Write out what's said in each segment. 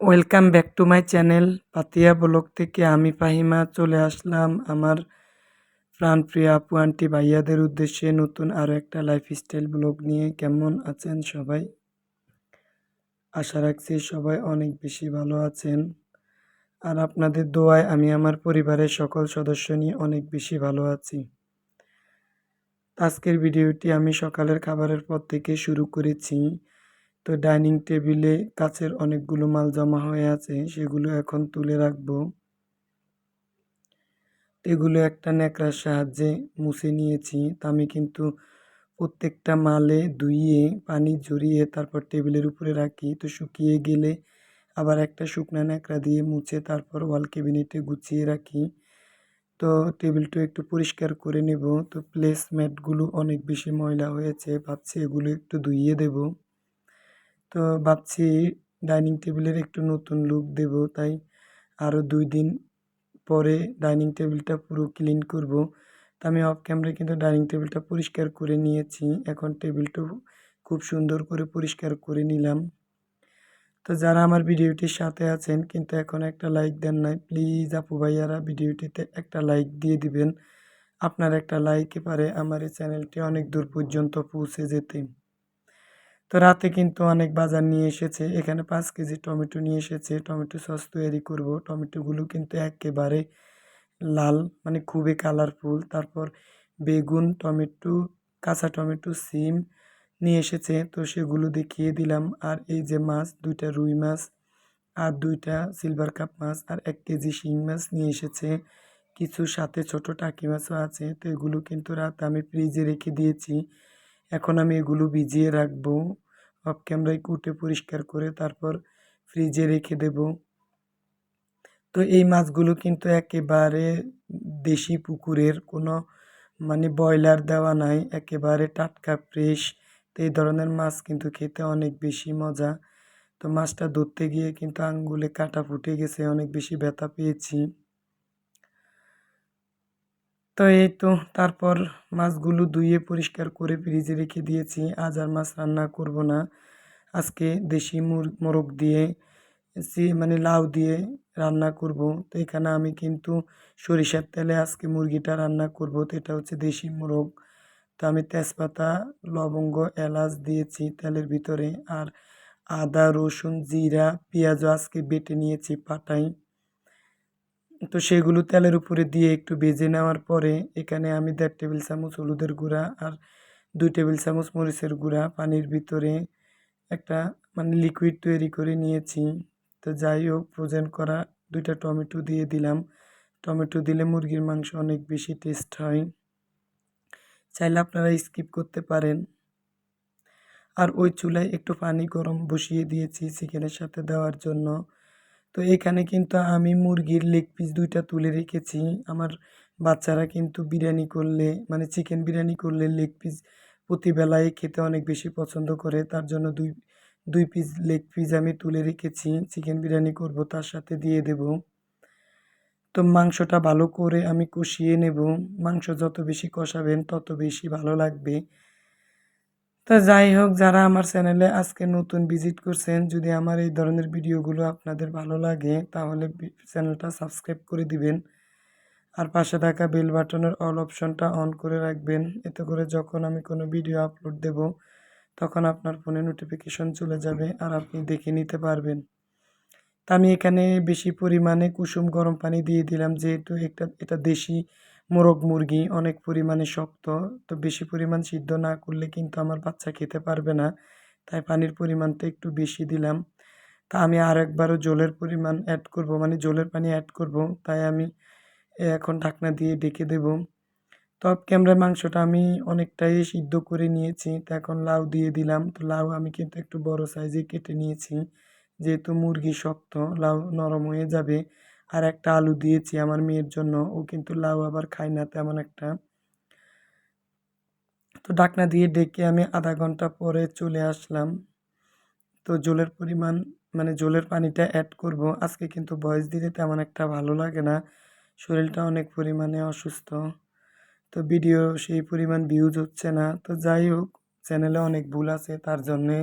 Welcome back to my channel Patiya blog থেকে আমি ফাহিমা চলে আসলাম আমার প্রাণপ্রিয় আপু, আন্টি, ভাইয়াদের উদ্দেশ্যে নতুন আরও একটা লাইফস্টাইল ব্লগ নিয়ে। কেমন আছেন সবাই? আশা রাখছি সবাই অনেক বেশি ভালো আছেন। আর আপনাদের দোয়ায় আমি আমার পরিবারের সকল সদস্য নিয়ে অনেক বেশি ভালো আছি। আজকের ভিডিওটি আমি সকালের খাবারের পর থেকে শুরু করেছি। তো ডাইনিং টেবিলে কাছের অনেকগুলো মাল জমা হয়ে আছে, সেগুলো এখন তুলে রাখব। এগুলো একটা ন্যাকড়ার সাহায্যে মুছে নিয়েছি। তা আমি কিন্তু প্রত্যেকটা মালে ধুইয়ে, পানি ঝরিয়ে তারপর টেবিলের উপরে রাখি। তো শুকিয়ে গেলে আবার একটা শুকনো ন্যাকড়া দিয়ে মুছে তারপর ওয়াল ক্যাবিনেটে গুছিয়ে রাখি। তো টেবিলটা একটু পরিষ্কার করে নেব। তো প্লেসম্যাটগুলো অনেক বেশি ময়লা হয়েছে, ভাবছি এগুলো একটু ধুইয়ে দেব। তো ভাবছি ডাইনিং টেবিলের একটু নতুন লুক দেব, তাই আরও দুই দিন পরে ডাইনিং টেবিলটা পুরো ক্লিন করব। তো আমি অফ ক্যামেরায় কিন্তু ডাইনিং টেবিলটা পরিষ্কার করে নিয়েছি, এখন টেবিলটাও খুব সুন্দর করে পরিষ্কার করে নিলাম। তো যারা আমার ভিডিওটির সাথে আছেন কিন্তু এখন একটা লাইক দেন নাই, প্লিজ আপু ভাইয়ারা ভিডিওটিতে একটা লাইক দিয়ে দিবেন। আপনার একটা লাইকে পারে আমার এই চ্যানেলটি অনেক দূর পর্যন্ত পৌঁছে যেতে। তো রাতে কিন্তু অনেক বাজার নিয়ে এসেছে। এখানে পাঁচ কেজি টমেটো নিয়ে এসেছে। টমেটো সস তৈরি করব। টমেটোগুলো কিন্তু একেবারে লাল মানে খুবই কালারফুল তারপর বেগুন, টমেটো, কাঁচা টমেটো, সিম নিয়ে এসেছে। তো সেগুলো দেখিয়ে দিলাম। আর এই যে মাছ, দুইটা রুই মাছ আর দুইটা সিলভার কাপ মাছ আর এক কেজি শিং মাছ নিয়ে এসেছে। কিছু সাথে ছোট টাকি মাছও আছে। তো এগুলো কিন্তু রাত আমি ফ্রিজে রেখে দিয়েছি। এখন আমি এগুলো ভিজিয়ে রাখব। অফ ক্যামেরায় কুটে পরিষ্কার করে তারপর ফ্রিজে রেখে দেব। তো এই মাছগুলো কিন্তু একেবারে দেশি পুকুরের, কোনো মানে ব্রয়লার দেওয়া নাই, একেবারে টাটকা ফ্রেশ তো এই ধরনের মাছ কিন্তু খেতে অনেক বেশি মজা। তো মাছটা ধরতে গিয়ে কিন্তু আঙ্গুলে কাটা ফুটে গেছে, অনেক বেশি ব্যথা পেয়েছি। তো এই তো, তারপর মাছগুলো ধুয়ে পরিষ্কার করে ফ্রিজে রেখে দিয়েছি। আজ আর মাছ রান্না করব না। আজকে দেশি মুর, মোরগ দিয়ে মানে লাউ দিয়ে রান্না করব। তো এখানে আমি কিন্তু সরিষার তেলে আজকে মুরগিটা রান্না করব। তো এটা হচ্ছে দেশি মোরগ। তো আমি তেজপাতা, লবঙ্গ, এলাচ দিয়েছি তেলের ভিতরে। আর আদা, রসুন, জিরা, পেঁয়াজও আজকে বেটে নিয়েছি পাটাই তো সেগুলো তেলের উপরে দিয়ে একটু ভেজে নেওয়ার পরে এখানে আমি দেড় টেবিল চামচ হলুদের গুঁড়া আর দুই টেবিল চামচ মরিচের গুঁড়া পানির ভিতরে একটা মানে লিকুইড তৈরি করে নিয়েছি। তো যাই হোক ফ্রোজেন করা দুইটা টমেটো দিয়ে দিলাম। টমেটো দিলে মুরগির মাংস অনেক বেশি টেস্ট হয়। চাইলে আপনারা স্কিপ করতে পারেন। আর ওই চুলায় একটু পানি গরম বসিয়ে দিয়েছি চিকেনের সাথে দেওয়ার জন্য। তো এখানে কিন্তু আমি মুরগির লেগ পিস দুইটা তুলে রেখেছি। আমার বাচ্চারা কিন্তু বিরিয়ানি করলে মানে চিকেন বিরিয়ানি করলে লেগ পিস প্রতিবেলায় খেতে অনেক বেশি পছন্দ করে। তার জন্য দুই দুই পিস লেগ পিস আমি তুলে রেখেছি। চিকেন বিরিয়ানি করব, তার সাথে দিয়ে দেব। তো মাংসটা ভালো করে আমি কষিয়ে নেব। মাংস যত বেশি কষাবেন, তত বেশি ভালো লাগবে। তো যাই হোক, যারা আমার চ্যানেলে আজকে নতুন ভিজিট করছেন, যদি আমার এই ধরনের ভিডিওগুলো আপনাদের ভালো লাগে, তাহলে চ্যানেলটা সাবস্ক্রাইব করে দিবেন। আর পাশে থাকা বেল বাটনের অল অপশনটা অন করে রাখবেন। এতে করে যখন আমি কোনো ভিডিও আপলোড দেব, তখন আপনার ফোনে নোটিফিকেশন চলে যাবে আর আপনি দেখে নিতে পারবেন। তা আমি এখানে বেশি পরিমাণে কুসুম গরম পানি দিয়ে দিলাম, যেহেতু একটা, এটা দেশি মোরগ, মুরগি অনেক পরিমাণে শক্ত, তো বেশি পরিমাণ সিদ্ধ না করলে কিন্তু আমার বাচ্চা খেতে পারবে না। তাই পানির পরিমাণটা একটু বেশি দিলাম। তা আমি আর একবারও জলের পরিমাণ অ্যাড করব মানে জলের পানি অ্যাড করব। তাই আমি এখন ঢাকনা দিয়ে ডেকে দেব। টপ ক্যামেরা মাংসটা আমি অনেকটাই সিদ্ধ করে নিয়েছি, তো এখন লাউ দিয়ে দিলাম। তো লাউ আমি কিন্তু একটু বড় সাইজে কেটে নিয়েছি। যেহেতু মুরগি শক্ত, লাউ নরম হয়ে যাবে। আর একটা আলু দিয়েছি আমার মেয়ের জন্য। ও কিন্তু লাউ আবার খায় না তেমন একটা। তো ডাকনা দিয়ে ডেকে আমি আধা ঘণ্টা পরে চলে আসলাম। তো জলের পরিমাণ মানে জলের পানিটা অ্যাড করব। আজকে কিন্তু বয়স দিতে তেমন একটা ভালো লাগে না। শরীরটা অনেক পরিমাণে অসুস্থ। তো ভিডিও সেই পরিমাণ ভিউজ হচ্ছে না। তো যাই হোক চ্যানেলে অনেক ভুল আছে, তার জন্যে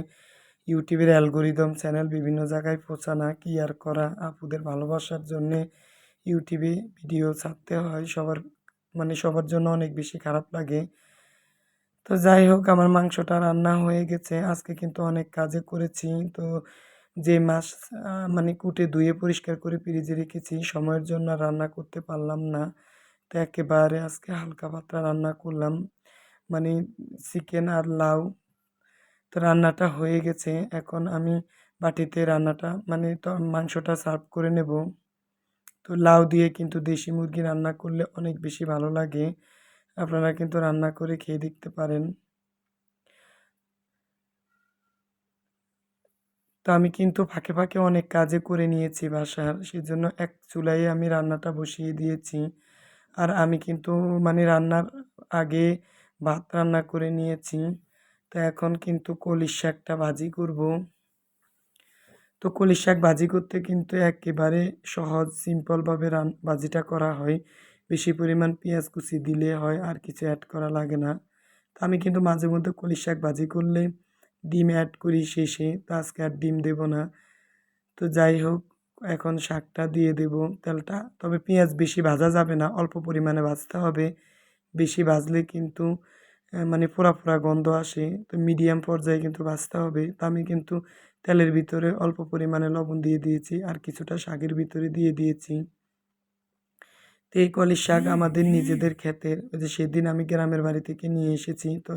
ইউটিউবের অ্যালগোরিদম চ্যানেল বিভিন্ন জায়গায় পৌঁছানো কি আর করা, আপুদের ভালোবাসার জন্যে ইউটিউবে ভিডিও ছাড়তে হয়। সবার মানে সবার জন্য অনেক বেশি খারাপ লাগে। তো যাই হোক, আমার মাংসটা রান্না হয়ে গেছে। আজকে কিন্তু অনেক কাজে করেছি। তো যে মাছ মানে কুটে ধুয়ে পরিষ্কার করে ফ্রিজে রেখেছি, সময়ের জন্য রান্না করতে পারলাম না। তো একেবারে আজকে হালকা পাতলা রান্না করলাম। মানে চিকেন আর লাউ তো রান্নাটা হয়ে গেছে। এখন আমি বাটিতে রান্নাটা মানে মাংসটা সার্ভ করে নেব। তো লাউ দিয়ে কিন্তু দেশি মুরগি রান্না করলে অনেক বেশি ভালো লাগে। আপনারা কিন্তু রান্না করে খেয়ে দেখতে পারেন। তো আমি কিন্তু ফাঁকে ফাঁকে অনেক কাজে করে নিয়েছি বাসার, সেজন্য এক চুলায় আমি রান্নাটা বসিয়ে দিয়েছি। আর আমি কিন্তু মানে রান্নার আগে ভাত রান্না করে নিয়েছি। তো এখন কিন্তু কলির শাকটা ভাজি করব। তো কলির শাক ভাজি করতে কিন্তু একেবারে সহজ সিম্পলভাবে রান, ভাজিটা করা হয়। বেশি পরিমাণ পেঁয়াজ কুচি দিলে হয়, আর কিছু অ্যাড করা লাগে না। তো আমি কিন্তু মাঝে মধ্যে কলির শাক ভাজি করলে ডিম অ্যাড করি শেষে, তো আজকে আর ডিম দেব না। তো যাই হোক, এখন শাকটা দিয়ে দেব তেলটা। তবে পেঁয়াজ বেশি ভাজা যাবে না, অল্প পরিমাণে ভাজতে হবে। বেশি ভাজলে কিন্তু মানে পোড়া পোড়া গন্ধ আসে। তো মিডিয়াম পর্যায়ে কিন্তু ভাজতে হবে। তো আমি কিন্তু তেলের ভিতরে অল্প পরিমাণে লবণ দিয়ে দিয়েছি আর কিছুটা শাকের ভিতরে দিয়ে দিয়েছি। তো এই কলির শাক আমাদের নিজেদের ক্ষেতের, ওই যে সেদিন আমি গ্রামের বাড়ি থেকে নিয়ে এসেছি। তো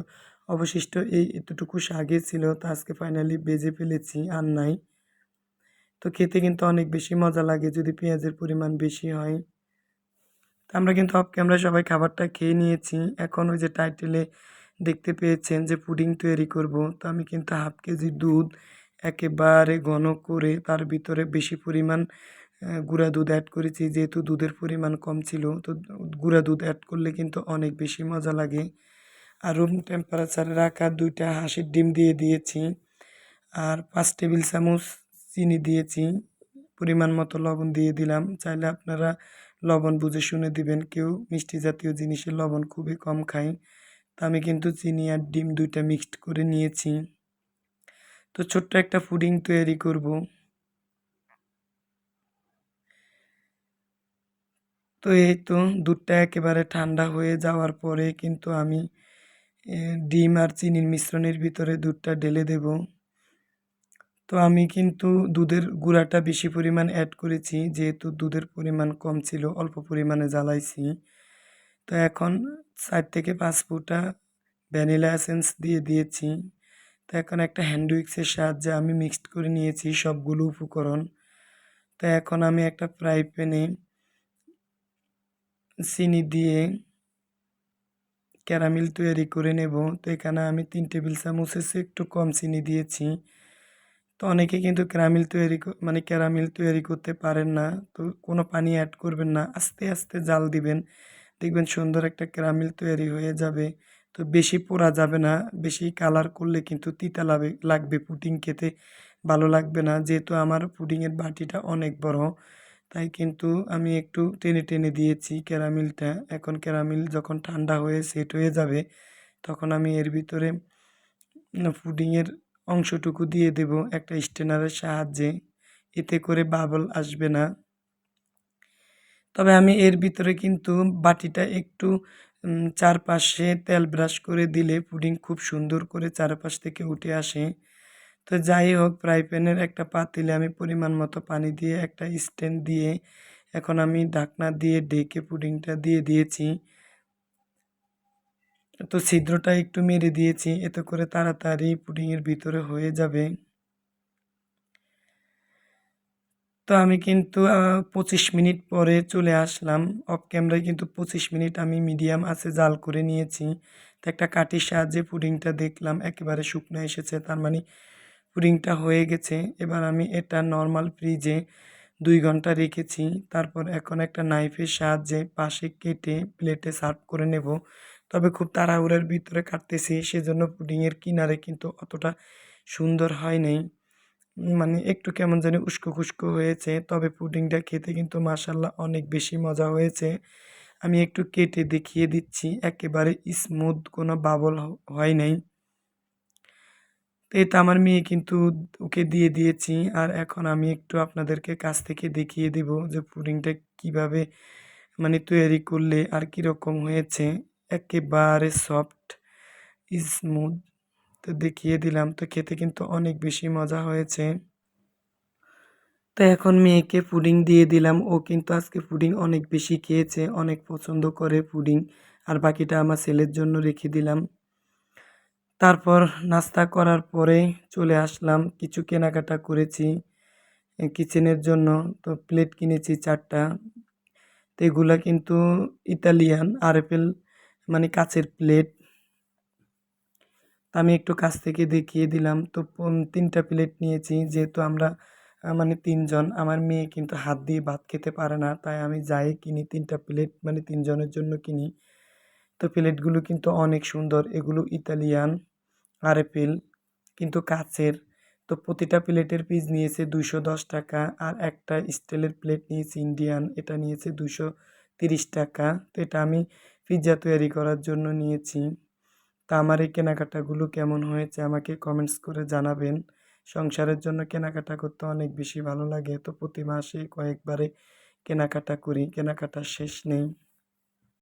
অবশিষ্ট এই এতটুকু শাকই ছিল, তো আজকে ফাইনালি বেজে ফেলেছি, আর নাই। তো খেতে কিন্তু অনেক বেশি মজা লাগে যদি পেঁয়াজের পরিমাণ বেশি হয়। আমরা কিন্তু অফ ক্যামেরা সবাই খাবারটা খেয়ে নিয়েছি। এখন ওই যে টাইটেলে দেখতে পেয়েছেন যে পুডিং তৈরি করব। তো আমি কিন্তু হাফ কেজি দুধ একেবারে ঘন করে তার ভিতরে বেশি পরিমাণ গুঁড়া দুধ অ্যাড করেছি। যেহেতু দুধের পরিমাণ কম ছিল, তো গুঁড়া দুধ অ্যাড করলে কিন্তু অনেক বেশি মজা লাগে। আর রুম টেম্পারেচারে রাখা দুইটা হাঁসের ডিম দিয়ে দিয়েছি। আর পাঁচ টেবিল চামচ চিনি দিয়েছি। পরিমাণ মতো লবণ দিয়ে দিলাম। চাইলে আপনারা লবণ বুঝে শুনে দিবেন কেউ। মিষ্টি জাতীয় জিনিসে লবণ খুবই কম খায় তো আমি কিন্তু চিনি আর ডিম দুইটা মিক্সড করে নিয়েছি। তো ছোট্ট একটা পুডিং তৈরি করব। তো এই তো দুধটা একেবারে ঠান্ডা হয়ে যাওয়ার পরে কিন্তু আমি ডিম আর চিনির মিশ্রণের ভিতরে দুধটা ঢেলে দেব। তো আমি কিন্তু দুধের গুঁড়াটা বেশি পরিমাণ অ্যাড করেছি, যেহেতু দুধের পরিমাণ কম ছিল, অল্প পরিমাণে জ্বালাইছি। তো এখন চার থেকে পাঁচ ফুটা ভ্যানিলা এসেন্স দিয়ে দিয়েছি। তো এখন একটা হ্যান্ড উইক্সের সাহায্যে আমি মিক্সড করে নিয়েছি সবগুলো উপকরণ। তো এখন আমি একটা ফ্রাই প্যানে চিনি দিয়ে ক্যারামেল তৈরি করে নেব। তো এখানে আমি তিন টেবিল চামচের একটু কম চিনি দিয়েছি। তো অনেকে কিন্তু ক্যারামেল তৈরি মানে ক্যারামেল তৈরি করতে পারেন না। তো কোনো পানি অ্যাড করবেন না। আস্তে আস্তে জাল দিবেন। দেখবেন সুন্দর একটা ক্যারামেল তৈরি হয়ে যাবে। তো বেশি পোড়া যাবে না। বেশি কালার করলে কিন্তু তিতা লাগবে লাগবে। পুডিং খেতে ভালো লাগবে না। যেহেতু আমার পুডিংয়ের বাটিটা অনেক বড়, তাই কিন্তু আমি একটু টেনে টেনে দিয়েছি ক্যারামেলটা। এখন ক্যারামেল যখন ঠান্ডা হয়ে সেট হয়ে যাবে, তখন আমি এর ভিতরে পুডিংয়ের অংশটুকু দিয়ে দেব একটা স্টেনারের সাহায্যে। এতে করে বাবল আসবে না। তবে আমি এর ভিতরে কিন্তু বাটিটা একটু চারপাশে তেল ব্রাশ করে দিলে পুডিং খুব সুন্দর করে চারপাশ থেকে উঠে আসে। তো যাই হোক, ফ্রাই প্যানের একটা পাতিলে আমি পরিমাণ মতো পানি দিয়ে একটা স্ট্যান্ড দিয়ে এখন আমি ঢাকনা দিয়ে ঢেকে পুডিংটা দিয়ে দিয়েছি। তো ছিদ্রটা একটু মেরে দিয়েছি, এতে করে তাড়াতাড়ি পুডিংয়ের ভিতরে হয়ে যাবে। তো আমি কিন্তু পঁচিশ মিনিট পরে চলে আসলাম। অফ ক্যামেরায় কিন্তু পঁচিশ মিনিট আমি মিডিয়াম আছে জাল করে নিয়েছি। তো একটা কাঠির সাহায্যে পুডিংটা দেখলাম, একেবারে শুকনো এসেছে, তার মানে পুডিংটা হয়ে গেছে। এবার আমি এটা নর্মাল ফ্রিজে দুই ঘণ্টা রেখেছি। তারপর এখন একটা নাইফের সাহায্যে পাশে কেটে প্লেটে সার্ভ করে নেব। তবে খুব তাড়াহুড়ের ভিতরে কাটতেছি, সেজন্য পুডিংয়ের কিনারে কিন্তু অতটা সুন্দর হয় নাই। মানে একটু কেমন জানি উস্কো খুস্কো হয়েছে, তবে পুডিংটা খেতে কিন্তু মাসাল্লাহ অনেক বেশি মজা হয়েছে। আমি একটু কেটে দেখিয়ে দিচ্ছি, একেবারে স্মুথ কোনো বাবল হয় নাই। তো তো আমার মেয়ে কিন্তু ওকে দিয়ে দিয়েছি, আর এখন আমি একটু আপনাদেরকে কাছ থেকে দেখিয়ে দেব যে পুডিংটা কীভাবে মানে তৈরি করলে আর কীরকম হয়েছে। একেবারে সফট স্মুথ তো দেখিয়ে দিলাম, তো খেতে কিন্তু অনেক বেশি মজা হয়েছে। তো এখন মেয়েকে পুডিং দিয়ে দিলাম। ও কিন্তু আজকে পুডিং অনেক বেশি খেয়েছে, অনেক পছন্দ করে পুডিং। আর বাকিটা আমার ছেলের জন্য রেখে দিলাম। তারপর নাস্তা করার পরে চলে আসলাম। কিছু কেনাকাটা করেছি কিচেনের জন্য। তো প্লেট কিনেছি চারটা। তো এগুলা কিন্তু ইতালিয়ান আরএফএল মানে কাচের প্লেট আমি একটু কাছ থেকে দেখিয়ে দিলাম। তো তিনটা প্লেট নিয়েছি। যেহেতু আমরা মানে তিনজন, আমার মেয়ে কিন্তু হাত দিয়ে ভাত খেতে পারে না। তাই আমি যাই কিনি তিনটা প্লেট মানে তিনজনের জন্য কিনি। তো প্লেটগুলো কিন্তু অনেক সুন্দর। এগুলো ইতালিয়ান আরএফএল কিন্তু কাচের। তো প্রতিটা প্লেটের পিস নিয়েছে দুশো দশ টাকা। আর একটা স্টিলের প্লেট নিয়েছে ইন্ডিয়ান এটা নিয়েছে দুশো তিরিশ টাকা। তো এটা আমি পিৎজা তৈরি করার জন্য নিয়েছি। তা আমার এই কেনাকাটাগুলো কেমন হয়েছে আমাকে কমেন্টস করে জানাবেন। সংসারের জন্য কেনাকাটা করতে অনেক বেশি ভালো লাগে। তো প্রতি মাসে কয়েকবারে কেনাকাটা করি। কেনাকাটা শেষ নেই।